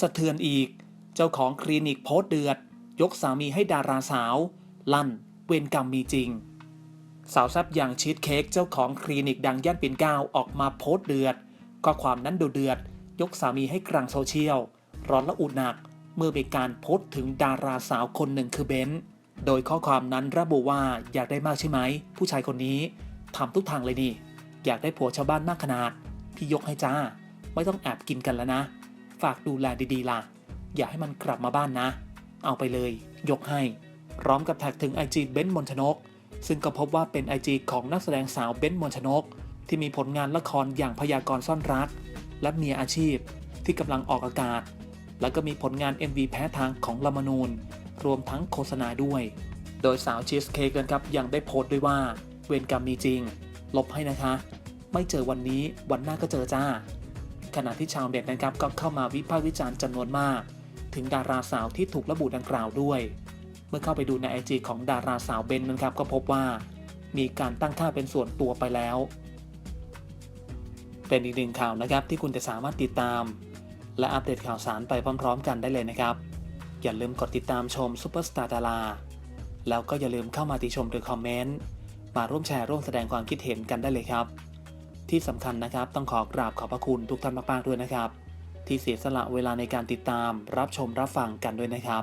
สะเทือนอีก เจ้าของคลินิกโพสเดือด ยกสามีให้ดาราสาว ลั่น เวรกรรมมีจริง สาวแซับอย่างชีสเค้กเจ้าของคลินิกดังย่านปิ่นเกล้าออกมาโพสเดือดข้อความนั้นดูเดือด ยกสามีให้กลางโซเชียล ร้อนและอุดหนัก เมื่อมีการโพสถึงดาราสาวคนหนึ่งคือเบนซ์โดยข้อความนั้นระบุว่าอยากได้มากใช่ไหม ผู้ชายคนนี้ทำทุกทางเลยนี่ อยากได้ผัวชาวบ้านมากขนาด พี่ยกให้จ้า ไม่ต้องแอบกินกันแล้วนะ ฝากดูแลดีๆล่ะ อย่าให้มันกลับมาบ้านนะ เอาไปเลย ยกให้ พร้อมกับแท็กถึง IG เบนซ์มนชนก ซึ่งก็พบว่าเป็น IG ของนักแสดงสาวเบนซ์มนชนก ที่มีผลงานละครอย่างพยากรซ่อนรัก และเมียอาชีพ ที่กำลังออกอากาศ แล้วก็มีผลงาน MV แพ้ทางของละมนูนรวมทั้งโฆษณาด้วย โดยสาวชีสเค้กนะครับยังได้โพสต์ด้วยว่า เวรกรรมมีจริง ลบให้นะคะ ไม่เจอวันนี้วันหน้าก็เจอจ้า ขณะที่ชาวเน็ตนะครับก็เข้ามาวิพากษ์วิจารณ์จำนวนมาก ถึงดาราสาวที่ถูกระบุดังกล่าวด้วย เมื่อเข้าไปดูในไอจีของดาราสาวเบนนะครับก็พบว่า มีการตั้งค่าเป็นส่วนตัวไปแล้ว เป็นอีกหนึ่งข่าวนะครับที่คุณจะสามารถติดตาม และอัปเดตข่าวสารไปพร้อม ๆ กันได้เลยนะครับ อย่าลืมกดติดตามชมซูเปอร์สตาร์ดาราแล้วก็อย่าลืมเข้ามาติชมหรือคอมเมนต์มาร่วมแชร์ร่วมแสดงความคิดเห็นกันได้เลยครับ ที่สำคัญนะครับ ต้องขอกราบขอบพระคุณทุกท่านมากๆด้วยนะครับ ที่เสียสละเวลาในการติดตามรับชมรับฟังกันด้วยนะครับ